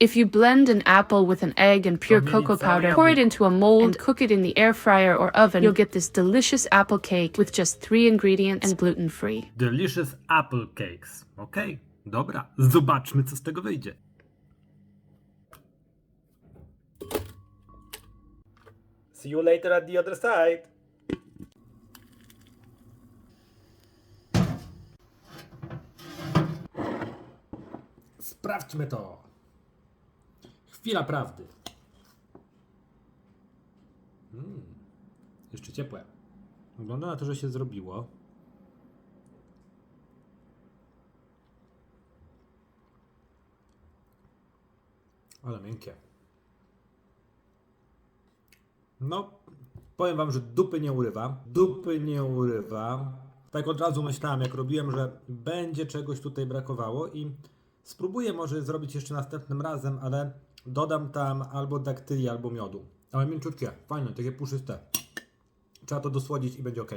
If you blend an apple with an egg and pure cocoa powder, pour it into a mold, and cook it in the air fryer or oven, you'll get this delicious apple cake with just three ingredients and gluten free. Delicious apple cakes. Okej, dobra. Zobaczmy, co z tego wyjdzie. See you later at the other side. Sprawdźmy to. Chwila prawdy. Mm, jeszcze ciepłe. Wygląda na to, że się zrobiło. Ale miękkie. No, powiem wam, że dupy nie urywa. Dupy nie urywa. Tak od razu myślałem, jak robiłem, że będzie czegoś tutaj brakowało i spróbuję może zrobić jeszcze następnym razem, ale dodam tam albo daktyli, albo miodu. Ale mięciutkie, fajne, takie puszyste. Trzeba to dosłodzić i będzie ok.